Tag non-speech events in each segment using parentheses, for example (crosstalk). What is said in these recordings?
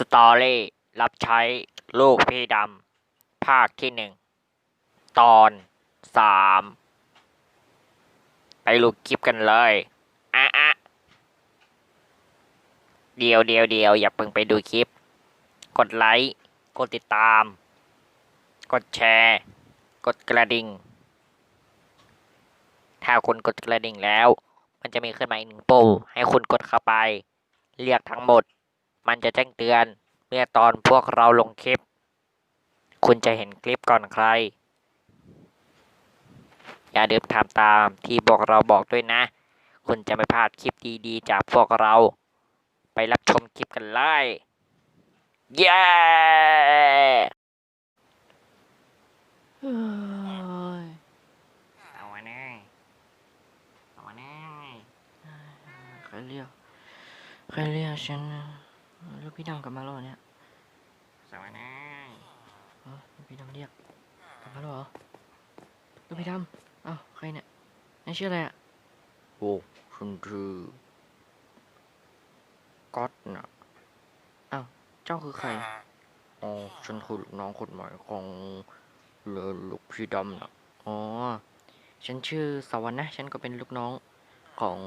สตอรี่ รับใช้ลูกพี่ดำ ภาคที่หนึ่ง ตอนสาม ไปลูกคลิปกันเลยอะอะเดียวเดียวเดียวอย่าเพิ่งไปดูคลิป กดไลค์ กดติดตาม กดแชร์ กดกระดิ่ง ถ้าคุณกดกระดิ่งแล้ว มันจะมีขึ้นมาอีกหนึ่งปุ่มให้คุณกดเข้าไป เรียกทั้งหมด มันจะแจ้งเตือน เมื่อตอนพวกเราลงคลิป คุณจะเห็นคลิปก่อนใคร อย่าลืมทำตามที่พวกเราบอกด้วยนะ คุณจะไม่พลาดคลิปดีๆ จากพวกเรา ไปรับชมคลิปกันเลยเย้เฮ้ยเอามาแน่เอามาแน่ใครเรียกใครเรียกฉันนะลูก พี่ดำกลับมาแล้วเหรอเนี่ยสวัสดีเอ้าลูกพี่ดำเรียกกลับมาแล้วเหรอลูกพี่ดำเอ้าใครเนี่ยนายชื่ออะไรอะโอ้ฉันคือก๊อตนะเจ้าคือใครอ๋อฉันคือลูกน้องคนใหม่ของเลอลูกพี่ดำนะอ๋อฉันชื่อสวรรค์นะ ฉันก็เป็นลูกน้องของ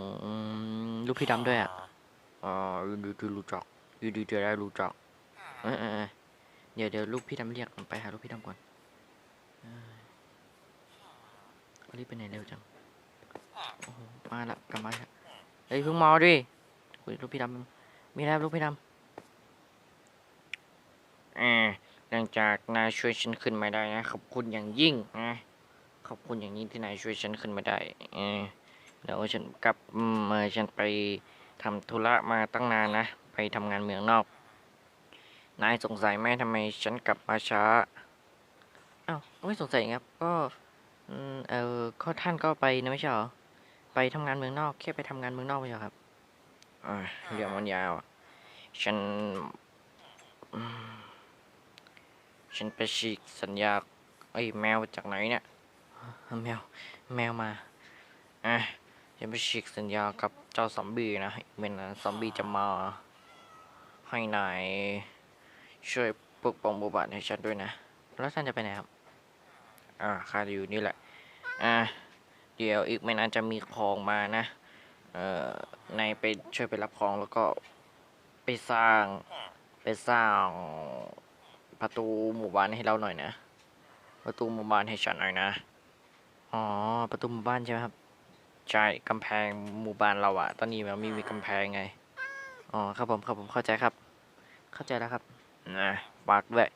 ลูกพี่ดำด้วยอะอ่ายินดีที่รู้จัก ยินดีที่ได้รู้จักเออเออเออเดี๋ยวเดี๋ยวลูกพี่ดำเรียกผมไปหาลูกพี่ดำก่อนเออเขารีบไปไหนเร็วจังโอ้โหมาละกลับมาละเฮ้ยเพิ่งเมาดิคุยลูกพี่ดำมีอะไรลูกพี่ดอ่าหลังจากนายช่วยฉันขึ้นมาได้นะขอบคุณอย่างยิ่งนะขอบคุณอย่างยิ่งที่นายช่วยฉันขึ้นมาได้เออเดี๋ยวฉันกลับอืมเมื่อฉันไปทำธุระมาตั้งนานนะ ไปทำงานเมืองนอก นายสงสัยไหมทำไมฉันกลับมาช้าำอ้าวไม่สงสัยครับก็อืมเออก็ท่านก็ไปนะไม่ใช่เหรอไปทำงานเมืองนอกแค่ไปทำงานเมืองนอกไม่ใช่เหรอครับอ่าเรื่องมันยาวอะฉันอืมฉันไปฉีกสัญญาไอ้ยแมวจากไหนเนี่ยแมวแมวมาอะฉันไปฉีกสัญญากับเจ้าซอมบี้นะเมื่อนะซอมบี้จะมา ให้นายช่วยปลุกป้องหมู่บ้านให้ฉันด้วยนะ แล้วท่านจะไปไหนครับ อ่าข้าจะอยู่นี่แหละ อ่า เดี๋ยวอีกไม่นานจะมีของมานะ เอ่อนายไปช่วยไปรับของแล้วก็ไปสร้าง ไปสร้างประตูหมู่บ้านให้เราหน่อยนะ ประตูหมู่บ้านให้ฉันหน่อยนะ อ๋อ ประตูหมู่บ้านใช่ไหมครับ ใช่ กำแพงหมู่บ้านเราอะตอนนี้มันไม่มีกำแพงไง อ๋อ ครับผม ครับผม เข้าใจครับ เข้าใจแล้วครับนะฝากด้วย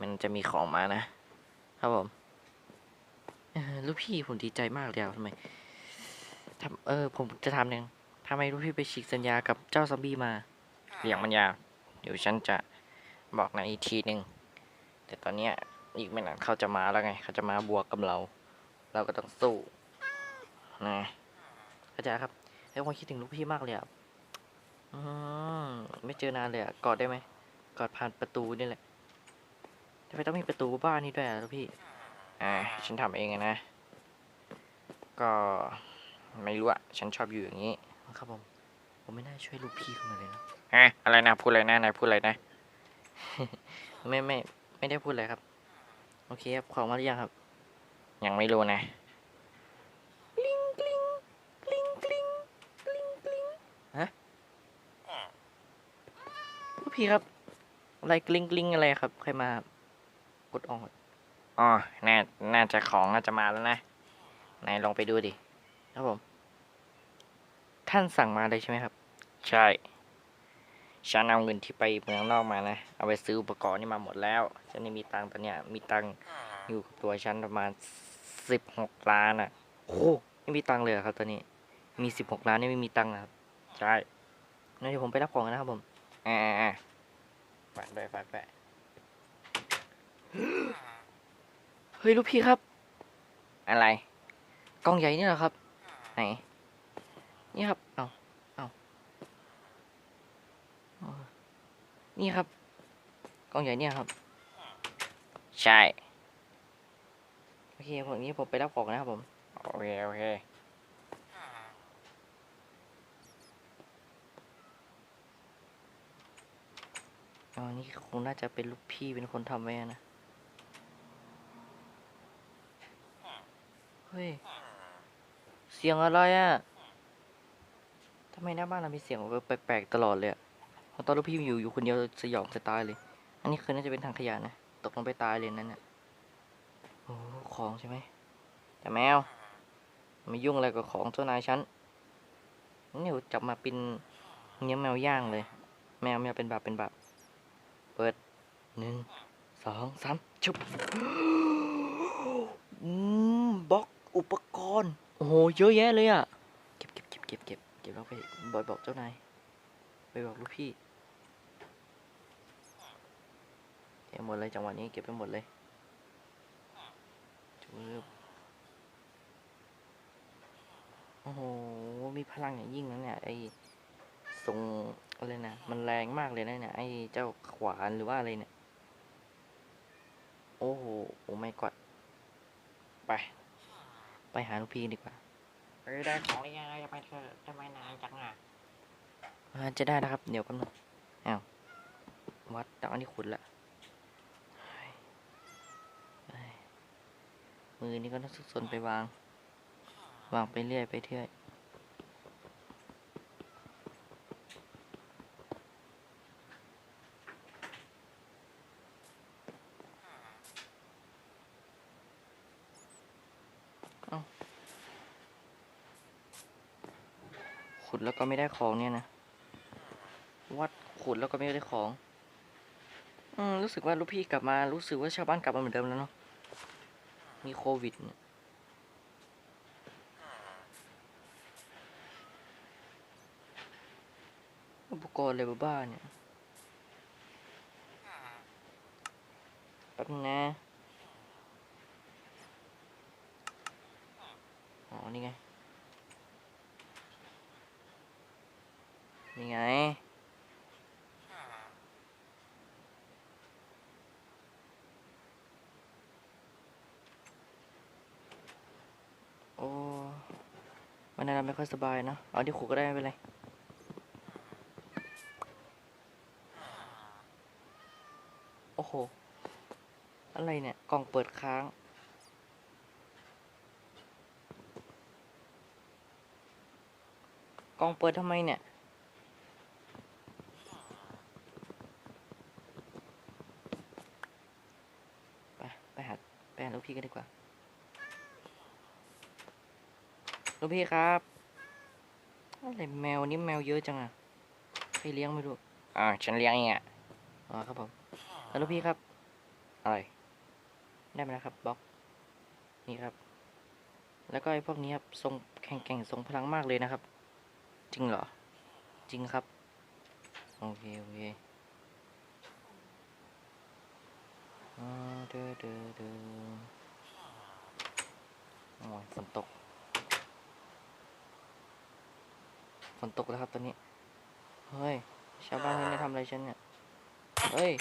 มันจะมีของมานะ ครับผมเออลูกพี่ผมดีใจมากเลยอะทำไมทำเออ ผมจะทำหนึ่งทำไมลูกพี่ไปฉีกสัญญากับเจ้าซอมบี้มาเรื่องมันยาวเดี๋ยวฉันจะบอกนายอีกทีหนึ่งแต่ตอนเนี้ยอีกไม่นานเขาจะมาแล้วไง เขาจะมาบวกกับเรา เราก็ต้องสู้นะเข้าใจครับเฮ้ยผมคิดถึงลูกพี่มากเลยอะ อืมไม่เจอนานเลยอะกอดได้ไหมกอดผ่านประตูนี่แหละทำไมต้องมีประตูบ้านนี่ด้วยอะลูกพี่ อ่า ฉันทำเองอะนะ ก็ไม่รู้อะฉันชอบอยู่อย่างนี้ครับผม ผมไม่น่าช่วยลูกพี่ขึ้นมาเลยนะฮะอะไรนะพูดอะไรนะนายพูดอะไรนะ ไม่ไม่ไม่ได้พูดอะไรครับ โอเคครับของมาหรือยังครับ ยังไม่รู้นะ ลูก พี่ครับอะไรกลิ้งกลิ้งอะไรครับ ใครมากดออกอ๋อน่าน่าจะของน่าจะมาแล้วนะนายลองไปดูดิครับผม ท่านสั่งมาเลยใช่ไหมครับ ใช่ฉันเอาเงินที่ไปเมืองนอกมานะ เอาไปซื้ออุปกรณ์นี่มาหมดแล้ว ฉันนี่มีตังค์ตอนเนี้ย มีตังค์อยู่กับตัวฉันประมาณสิบหกล้านอะ โอ้โหไม่มีตังค์เลยเหรอครับตอนนี้ มีสิบหกล้านนี่ไม่มีตังค์นะครับ ใช่งั้นเดี๋ยวผมไปรับของกันนะครับผม อ่าอ่าอ่าฝากด้วยฝากด้วยเฮ้ยลูกพี่ครับ อะไร กล่องใหญ่นี่เหรอครับ ไหน นี่ครับ เอาเอาเอานี่ครับ กล่องใหญ่เนี่ยครับ ใช่ โอเคผมนี้ผมไปรับของนะครับผม โอเค โอเค อ๋อนี่คงน่าจะเป็นลูกพี่เป็นคนทำไว้อะนะ เฮ้ย เสียงอะไรอะทำไมหน้าบ้านเรามีเสียงแปลกๆตลอดเลยอะพราะตอนลูกพี่อยู่อยู่คนเดียวสยองจะตายเลย อันนี้คือน่าจะเป็นทางขยะนะ ตกลงไปตายเลยนั่นน่ะโอ้ของใช่ไหม แต่แมวไม่ยุ่งอะไรกับของเจ้านายฉันนี่จับมาเป็นเนื้อแมวย่างเลย แมวแมวเป็นบาปเป็นบาป เปิดหนึ่งสองสามชุบบล็อกอุปกรณ์ โอ้โห เยอะแยะเลยอะ เก็บเก็บเก็บเก็บเก็บเก็บแล้วไปบอยบอกเจ้านายไปบอกลูกพี่เก็บหมดเลยจังหวะนี้เก็บไปหมดเลยจุบโอ้โห มีพลังอย่างยิ่งนะเนี่ยไอ้ทรง อะไรนะ มันแรงมากเลยนะเนี่ยไอ้เจ้าขวานหรือว่าอะไรเนี่ย โอ้โห โอ้ไม่กอดไป ไปหาลูกพี่ดีกว่าเออได้ของหรือยังจะไปเถอะทำไมนานจังอะอ่าจะได้นะครับ เดี๋ยวแป๊บนึงอ้าววัดตอนนี้ขุนละเฮ้ยเฮ้ยมือนี้ก็ต้องสุกสนไปวาง วางไปเรื่อยไปเรื่อย ดแล้วก็ไม่ได้ของเนี่ยนะ วัดขุดแล้วก็ไม่ได้ของ อืมรู้สึกว่าลูกพี่กลับมา รู้สึกว่าชาวบ้านกลับมาเหมือนเดิมแล้วเนาะ มีโควิดเนี่ยอุปกรณ์อะไรบ้าเนี่ย แป๊บนึงนะอ๋อ นี่ไง นี่ไง โอ้วันนั้นเราไม่ค่อยสบายเนะเอาที่ขู่ก็ได้ไม่เป็นไรโอ้โห อะไรเนี่ย กล่องเปิดค้าง กล่องเปิดทำไมเนี่ย ไป ไปหาไปหาลูก พี่กันดีกว่าลูกพี่ครับอะไรแมวนี่แมวเยอะจังอะใครเลี้ยงไม่รู้อ่าฉันเลี้ยงเองอะอ๋อครับผมแล้วลูกพี่ครับอะไรได้มาแล้วครับบล็อกนี่ครับ แล้วก็ไอ้พวกนี้ครับทรงแข่งแข่งทรงพลังมากเลยนะครับ จริงเหรอ จริงครับโอเคโอเคอ่าเด้อเด้อเด้อ โอ้ยฝนตก ฝนตกแล้วครับตอนนี้ เฮ้ย ชาวบ้านที่นี่ทำอะไรฉันเนี่ย เฮ้ย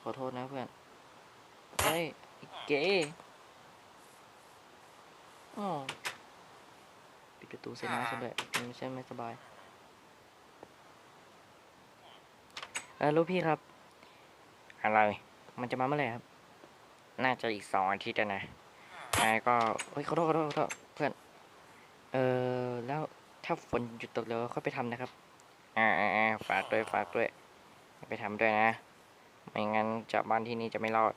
ขอโทษนะเพื่อน เฮ้ยไอ้เก๋อ๋อปิดประตูเสียหน้าฉันด้วยมันไม่ใช่ไม่สบายเออลูกพี่ครับ อะไร มันจะมาเมื่อไหร่ครับ น่าจะอีกสองอาทิตย์อะนะ นายก็เฮ้ยขอโทษขอโทษขอโทษเพื่อน เออแล้วถ้าฝนหยุดตกแล้วค่อยไปทำนะครับอ่าอ่าอ่าฝากด้วยฝากด้วย ไปทำด้วยนะ ไม่งั้นจากบ้านที่นี่จะไม่รอด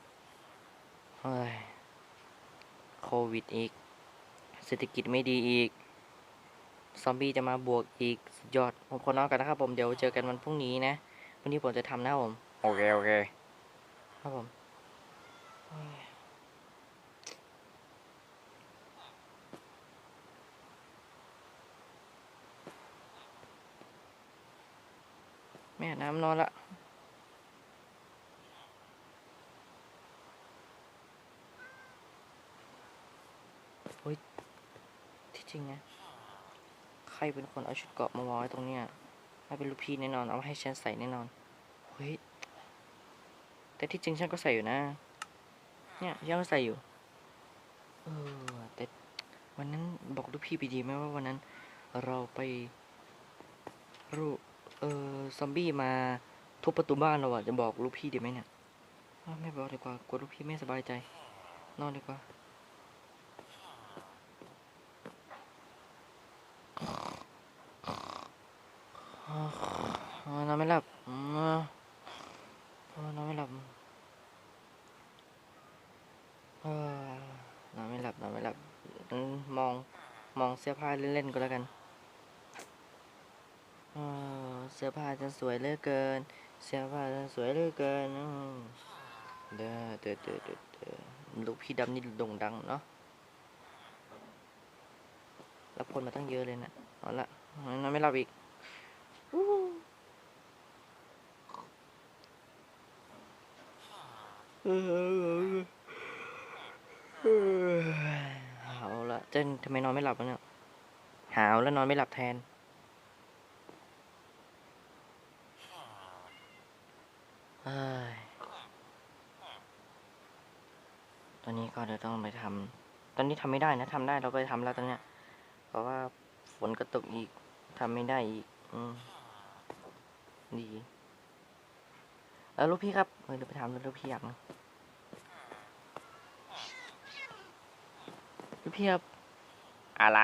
เฮ้ย โควิดอีก เศรษฐกิจไม่ดีอีก ซอมบี้จะมาบวกอีกสุดยอด ผมขอนอนกันนะครับผม เดี๋ยวเจอกันวันพรุ่งนี้นะวันนี้ผมจะทำนะครับผม โอเค โอเค ครับผมเฮ้ยแม่น้ำนอนละเฮ้ยที่จริงนะ ใครเป็นคนเอาชุดเกาะมาวางไว้ตรงเนี้ยถ้าเป็นลูกพี่แน่นอน เอามาให้ฉันใส่แน่นอน เฮ้ย แต่ที่จริงฉันก็ใส่อยู่นะ เนี่ยฉันก็ใส่อยู่ เออ แต่วันนั้นบอกลูกพี่ไปดีไหมว่าวันนั้น เราไปรู เออซอมบี้มาทุบประตูบ้านเราอะจะบอกลูกพี่ดีไหมเนี่ยไม่บอกดีกว่ากลัวลูกพี่ไม่สบายใจ นอนดีกว่าอนอนไม่หลับออนอนไม่หลับออนอนไม่หลับนอนไม่หลับมองมองเสื้อผ้าเล่นๆก็แล้วกันเออเสื้อผ้าจะสวยเหลือเกิน เสื้อผ้าจะสวยเหลือเกินเด้อเด้อเด้อเด้อลูกพี่ดำนี่โด่งดังเนาะรับคนมาตั้งเยอะเลยนะเอาละนอนไม่หลับอีกหาละเจนทำไมนอนไม่หลับวะเนี่ยหาวแล้วนอนไม่หลับแทน เฮ้ย ตอนนี้ก็เดี๋ยวต้องไปทำตอนนี้ทำไม่ได้นะทำได้เราไปทำแล้วตอนเนี้ย เพราะว่าฝนก็ตกอีกทำไม่ได้อีก อืมดีเออลูกพี่ครับเออเดี๋ยวไปถามลูกพี่อยากนะลูกพี่ครับอะไร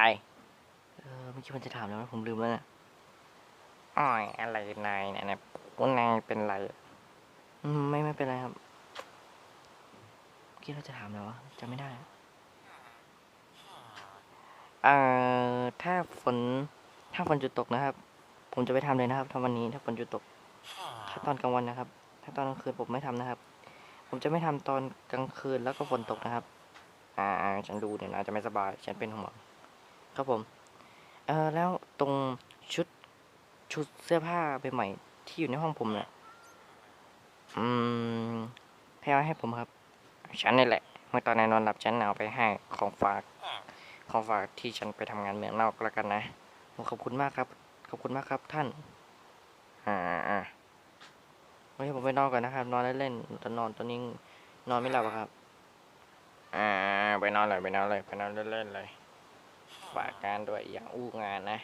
เออเมื่อกี้มันจะถามแล้วนะผมลืมแล้วนะอ้อยอะไรนายเนี่ยนะพวกนายเป็นไร อืมไม่ไม่เป็นไรครับเมื่อ กี้เราจะถามแล้ววะจำไม่ได้เอ่อถ้าฝนถ้าฝนจุดตกนะครับ ผมจะไปทำเลยนะครับถ้าวันนี้ถ้าฝนจุดตกถ้าตอนกลางวันนะครับ ถ้าตอนกลางคืนผมไม่ทำนะครับ ผมจะไม่ทำตอนกลางคืนแล้วก็ฝนตกนะครับ อ่าฉันดูเนี่ยนะจะไม่สบาย ฉันเป็นห่วงครับผมเออแล้วตรงชุดชุดเสื้อผ้าใหม่ที่อยู่ในห้องผมเนี่ยอืมใครเอาให้ผมครับ ฉันนี่แหละ เมื่อตอนนายนอนหลับฉันเอาไปให้ของฝากของฝากที่ฉันไปทำงานเมืองนอกแล้วกันนะขอบคุณมากครับ ขอบคุณมากครับท่าน อ่าอ่าวันนี้ผมไปนอนก่อนนะครับ นอนเล่นๆตอนนอนตอนนี้นอนไม่หลับอะครับ อ่า ไปนอนเลยไปนอนเลยไปนอนเล่นๆเลย ฝากงานด้วยอย่างอู้งานนะ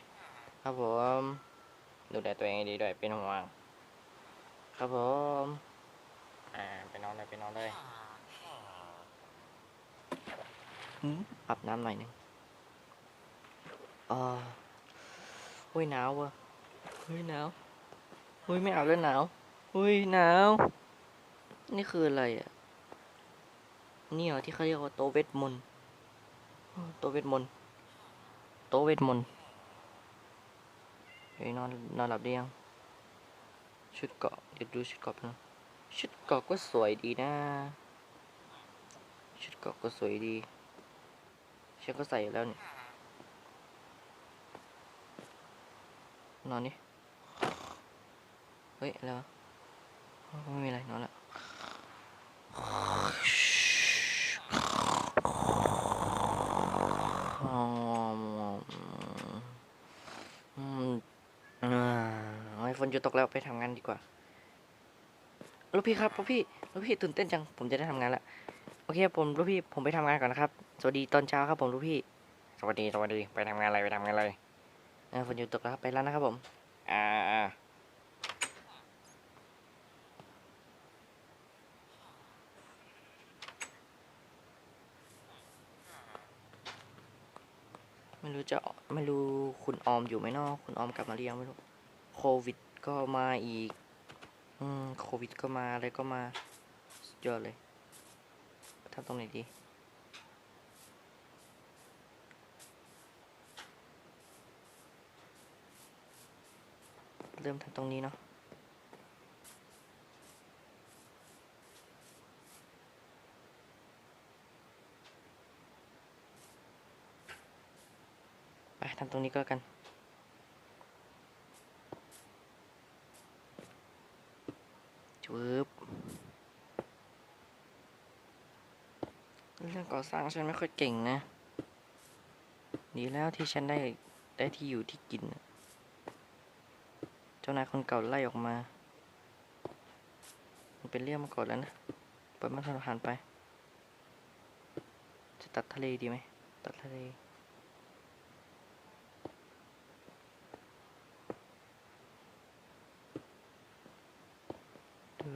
ครับผม ดูแลตัวเองดีด้วยเป็นห่วง ครับผม อ่า ไปนอนเลยไปนอนเลย ปรับน้ำหน่อยหนึงอ่าเฮ้ยหนาวว่ะเฮ้ยหนาวเฮ้ยไม่เอาแล้วหนาวเฮ้ยหนาว นี่คืออะไรอะ นี่เหรอที่เขาเรียกว่าโตะเวทมนต์อ้อโตะเวทมนต์โตะเวทมนต์เฮ้ยนอนนอนหลับได้ยังชุดเกาะเดี๋ยวดูชุดเกาะแป๊บนะชุดเกาะก็สวยดีนะ ชุดเกาะก็สวยดี ฉันก็ใส่แล้วนี่นอนนี่เฮ้ยอะไรวไม่มีอะไรนอนละอ๋ออืมอ่าโอ้ฝนจะตกแล้วไปทำงานดีกว่าลูกพี่ครับลูกพี่ลูกพี่ตื่นเต้นจัง ผมจะได้ทำงานละ โอเคผมลูกพี่ผมไปทำงานก่อนนะครับ สวัสดีตอนเช้าครับผมลูกพี่ สวัสดีสวัสดีไปทำงานอะไรไปทำงานอะไรเออฝนหยุดตกแล้วครับไปแล้วนะครับผม อ่าอ่าไม่รู้จะไม่รู้คุณออมอยู่ไหมเนาะคุณออมกลับมาหรือยังไม่รู้โควิดก็มาอีก อืมโควิดก็มาอะไรก็มา สุดยอดเลย ทำตรงไหนดี เริ่มทำตรงนี้เนาะไปทำตรงนี้ก็แล้วกันจึบเรื่อง ก่อสร้างฉันไม่ค่อยเก่งนะ ดีแล้วที่ฉันได้ได้ที่อยู่ที่กิน เจ้านายคนเก่าไล่ออกมา มันเป็นเรื่องมาก่อนแล้วนะปล่อยมันผ่านไป จะตัดทะเลดีไหม ตัดทะเล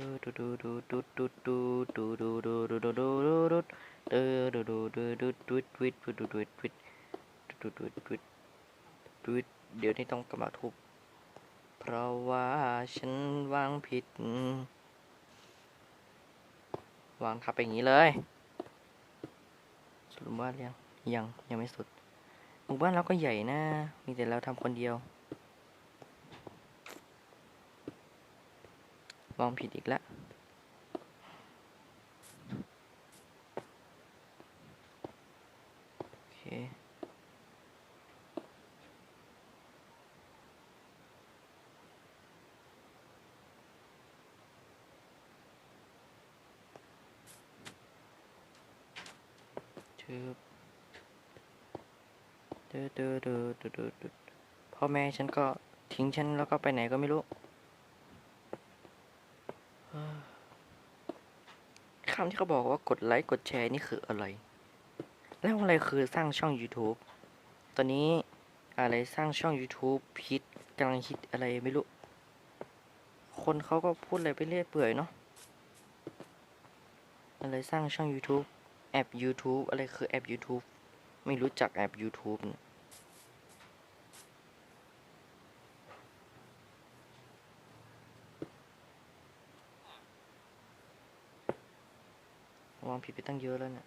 อดูดูดูดูดูดูดูดูดูดูดู ดูดูดูเออดูดูดูดูดูวิดวิดดูดูวิดดูดูวิดวิดเดี๋ยวนี้ต้องกลับมาทุบเพราะว่าฉันวางผิดวางทับไปอย่างนี้เลยสุดหมู่บ้านยังยังยังไม่สุดหมู่บ้านเราก็ใหญ่นะมีแต่เราทำคนเดียววางผิดอีกแล้วเค ชืบเดือดเดือ ดเดือดเดือดเดือดพ่อแม่ฉันก็ทิ้งฉันแล้วก็ไปไหนก็ไม่รู้คำที่เขาบอกว่ากดไลค์กดแชร์นี่คืออะไร แล้วอะไรคือสร้างช่อง YouTube ตอนนี้อะไรสร้างช่อง YouTube ฮิตกำลังฮิตอะไรไม่รู้ คนเขาก็พูดอะไรไปเรื่อยเปื่อยเนาะอะไรสร้างช่อง YouTube แอป YouTube อะไรคือแอป YouTube ไม่รู้จักแอป YouTube เนี่ย องผิดไปตั้งเยอะแล้วเนี่ย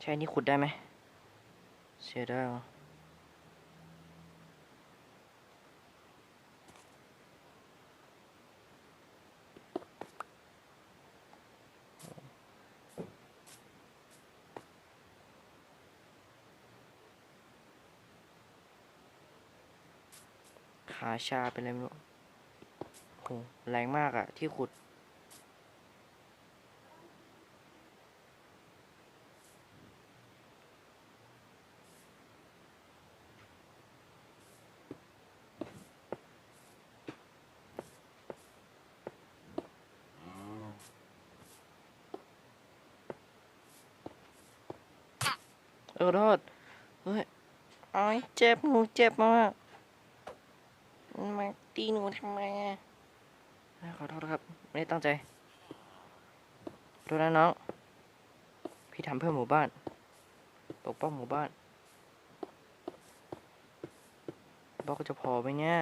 ใช่นี่ขุดได้ไหมเสียได้หรอ ขาชาเป็นอะไรไม่รู้โหแรงมากอะที่ขุด เออขอโทษเฮ้ยอ้อยเจ็บหนูเจ็บมาก มาตีหนูทำไมอะขอโทษครับ ไม่ได้ตั้งใจโทษนะน้อง พี่ทำเพื่อหมู่บ้าน ปกป้องหมู่บ้านบอกก็จะพอไหมเนี่ย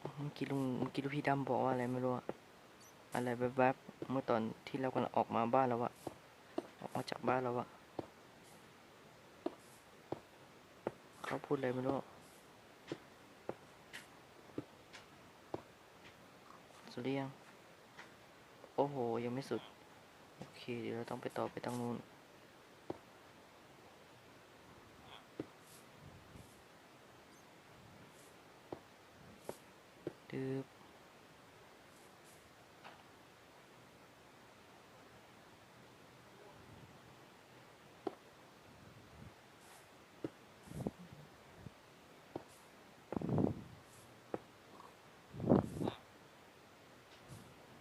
เมื่อกี้ลุงเมื่อกี้ลุงพี่ดำบอกว่าอะไรไม่รู้อะอะไรแวบๆเมื่อตอนที่เรากำลังออกมาบ้านแล้วอะออกมาจากบ้านแล้วอะเขาพูดอะไรไม่รู้ ดหรือยัง โอ้โห ยังไม่สุด โอเค เดี๋ยวเราต้องไปต่อไปตรงนู้น ดืบ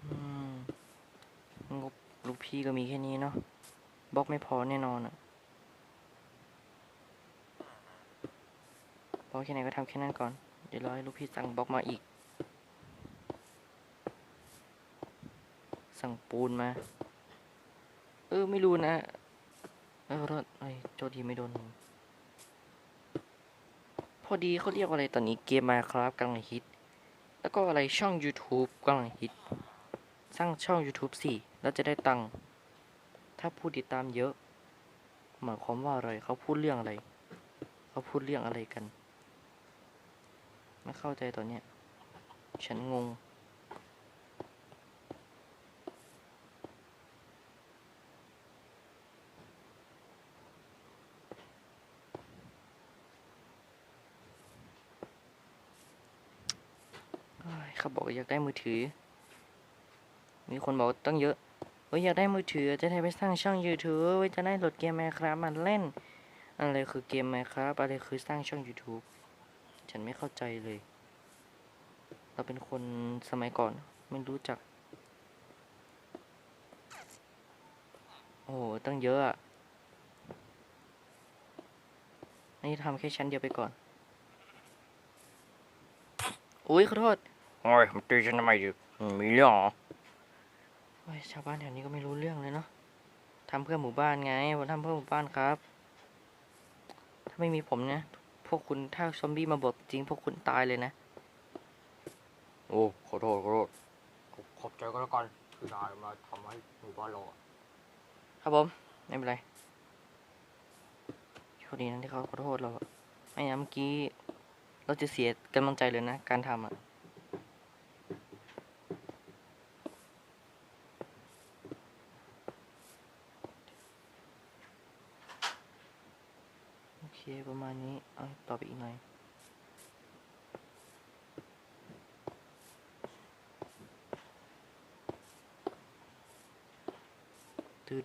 อืมงบ ลูกพี่ก็มีแค่นี้เนาะบล็อกไม่พอแน่นอนอะบล็อกแค่ไหนก็ทำแค่นั้นก่อน เดี๋ยวรอให้ลูกพี่สั่งบล็อกมาอีก สั่งปูนมา เออ ไม่รู้นะ เออรถไอ้ยโจทีไม่โดน พอดีเขาเรียกอะไรตอนนี้เกมมาครับกำลังฮิต แล้วก็อะไรช่อง YouTube กำลังฮิต สร้างช่อง YouTube สิ แล้วจะได้ตังค์ถ้าผู้ติดตามเยอะหมายความว่าอะไรเขาพูดเรื่องอะไร เขาพูดเรื่องอะไรกัน ไม่เข้าใจตอนเนี้ยฉันงง เขาบอกอยากได้มือถือ มีคนบอกตั้งเยอะ ว่าอยากได้มือถือจะได้ไปสร้างช่อง YouTube ไว้จะได้โหลดเกม Minecraft มาเล่น อะไรคือเกม Minecraft อะไรคือสร้างช่อง YouTube ฉันไม่เข้าใจเลย เราเป็นคนสมัยก่อนไม่รู้จัก โอ้ตั้งเยอะอะอันนี้ทำแค่ชั้นเดียวไปก่อนอุ้ยขอโทษโอ้ยมันตีฉันทำไมดิมีเรื่องเหรอ อ้ยชาวบ้านแถวนี้ก็ไม่รู้เรื่องเลยเนาะทำเพื่อหมู่บ้านไงผมทำเพื่อหมู่บ้านครับ ถ้าไม่มีผมนะพวกคุณถ้าซอมบี้มาบวกจริงพวกคุณตายเลยนะ โอ้ขอโทษขอโทษขอบขอบใจก็แล้วกันที่นายมาทำให้หมู่บ้านเราอะครับผมไม่เป็นไรโชคดีนะที่เขาขอโทษเราอะไม่งั้นเมื่อกี้ เราจะเสียกำลังใจเลยนะ การทำอะ โอเค ประมาณนี้ เอาต่อไปอีกหน่อย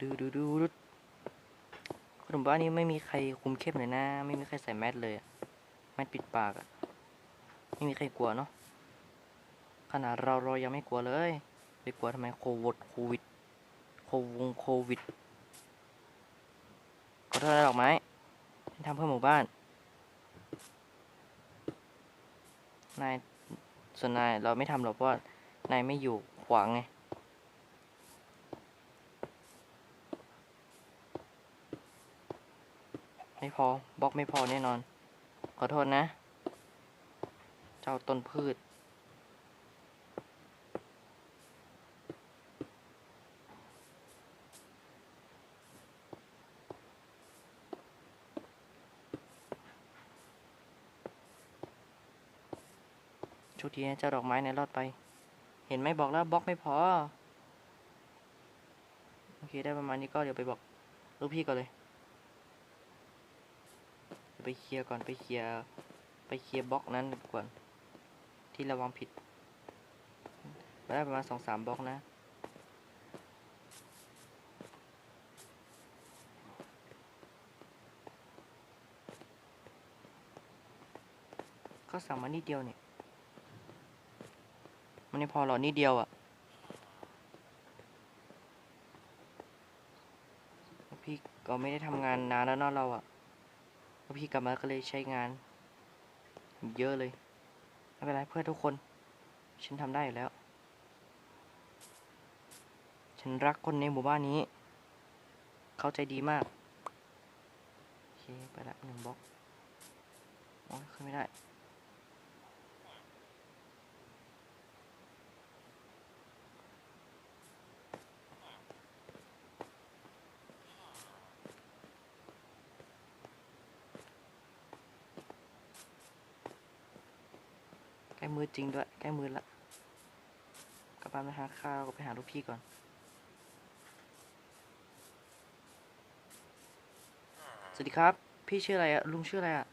ดูดูดูดูขนมบ้านนี้ไม่มีใครคุมเข้มเลยนะ ไม่มีใครใส่แมสเลยแมสปิดปากอะไม่มีใครกลัวเนาะขนาดเราเรายังไม่กลัวเลยไปกลัวทำไมโควิดโควิดโควงโควิดขอโทษนะดอกไม้ที่ทำเพื่อหมู่บ้าน นายส่วนนายเราไม่ทำหรอกเพราะนายไม่อยู่ขวางไง ไม่พอบล็อกไม่พอแน่นอน ขอโทษนะ เจ้าต้นพืชโชคดีนะเจ้าดอกไม้ในรอดไป เห็นไหมบอกแล้วบล็อกไม่พอ โอเคได้ประมาณนี้ก็เดี๋ยวไปบอกลูกพี่ก่อนเลย ไปเคลียร์ก่อนไปเคลียร์ไปเคลียร์บล็อกนั้นก่อนที่ระวังผิดมาได้ประมาณสองสามบล็อกนะก็สั่งมานิดเดียวเนี่ย มันไม่พอหรอกนิดเดียวอะ่ะ พี่ก็ไม่ได้ทำงานนานแล้วเนอะเราอะ่ะ พี่กลับมาก็เลยใช้งาน เยอะเลย ไม่เป็นไรเพื่อทุกคน ฉันทำได้อยู่แล้ว ฉันรักคนในหมู่บ้านนี้ เข้าใจดีมาก โอเค ไปละหนึ่งบล็อกโอ้ยขึ้นไม่ได้ ล้มือจริงด้วยใกล้มือละกลับบ้านไปหาข้าวก็ไปหาลูกพี่ก่อนสวัสดีครับ พี่ชื่ออะไรอะลุงชื่ออะไรอะ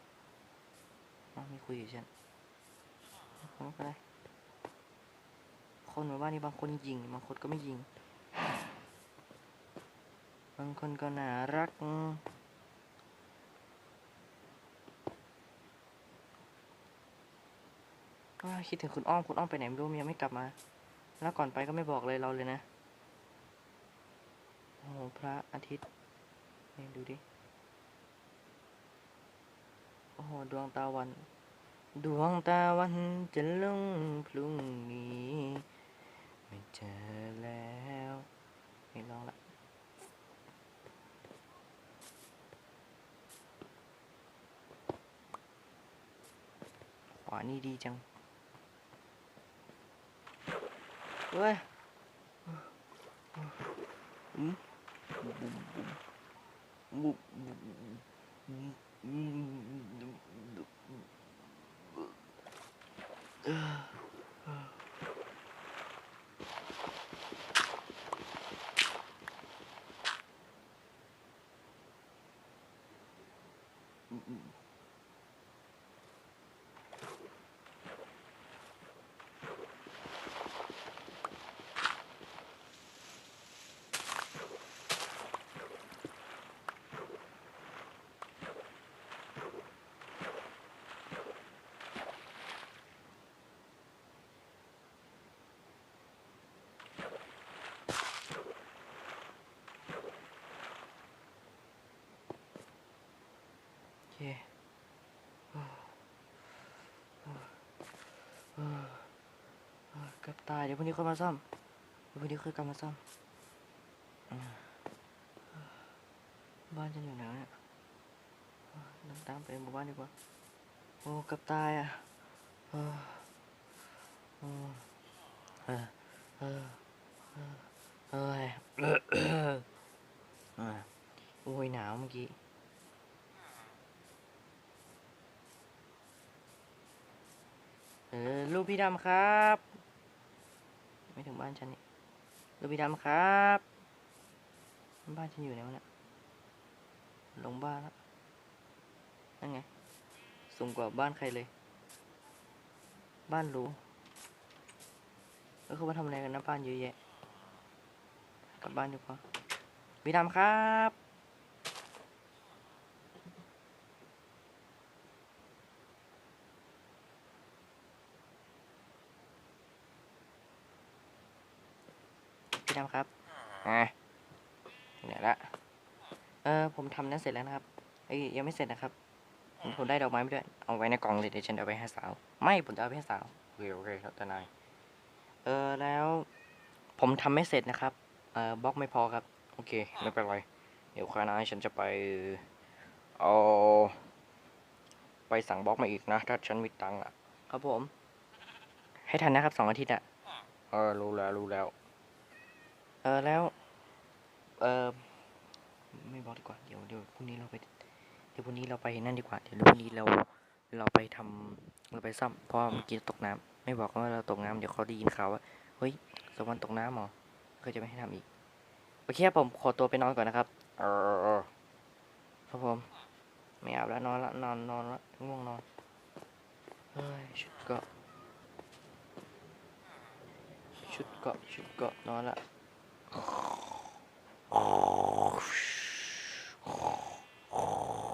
อ๋อมีคุยอยู่เช่นไม่เป็นไรคนหมู่บ้านนี้บางคนยิงบางคนก็ไม่ยิง บางคนก็น่ารัก อ้าว คิดถึงคุณอ้อม คุณอ้อมไปไหนไม่รู้ยังไม่กลับมา แล้วก่อนไปก็ไม่บอกเลยเราเลยนะ โอ้โหพระอาทิตย์นี่ดูดิ โอ้โหดวงตาวัน ดวงตาวันจะลงพรุ่งนี้ไม่เจอแล้วไม่ลองละขวานี่ดีจัง เว้ เกับตาย เดี๋ยวพรุ่งนี้ค่อยมาซ่อมพรุ่งนี้ค่อยกลับมาซ่อม บ้านฉันอยู่ไหนเนี่ยนั่งตามไปหมู่บ้านดีกว่า โอ้กับตายอะเออเออเออเออ ออลูกพี่ดำครับ ไม่ถึงบ้านฉันนี่ลูกพี่ดำครับบ้านฉันอยู่ไหนวะเนี่ยลงบ้านแล้วนั่นไงสูงกว่าบ้านใครเลย บ้านรูแล้วเขามาทำอะไรกันนะบ้านเยอะแยะกลับบ้านดีกว่าพี่ดำครับ พี่ดำครับอะเนี่ยละเออผมทำนั้นเสร็จแล้วนะครับเอ้ยยังไม่เสร็จนะครับผมผมได้ดอกไม้มาด้วย เอาไว้ในกล่องเลยเดี๋ยวฉันเอาไปให้สาว ไม่ผมจะเอาไปให้สาวโอเคโอเคครับทนายเออแล้วผมทำไม่เสร็จนะครับเออบล็อกไม่พอครับ โอเคไม่เป็นไร เดี๋ยวคณะฉันจะไปเอาไปสั่งบล็อกมาอีกนะ ถ้าฉันมีตังค์อะ ครับผม ให้ทันนะครับสองอาทิตย์อะเออรู้แล้วรู้แล้ว เออแล้ว เออไม่บอกดีกว่าเดี๋ยวเดี๋ยวพรุ่งนี้เราไปเดี๋ยวพรุ่งนี้เราไปนั่นดีกว่าเดี๋ยวพรุ่งนี้เราเราไปทำเราไปซ่อมเพราะเมื่อกี้ตกน้ำไม่บอกว่าเราตกน้ำเดี๋ยวเขาได้ยินข่าวว่าเฮ้ยสกวันตกน้ำหรอก็จะไม่ให้ทำอีกโอเคครับผมขอตัวไปนอนก่อนนะครับเออเออเออครับผมไม่อาบแล้วนอนละนอนนอนละง่วงนอนเฮ้ยชุดเกาะชุดเกาะชุดเกาะนอนละ Oh. (sighs) (sighs)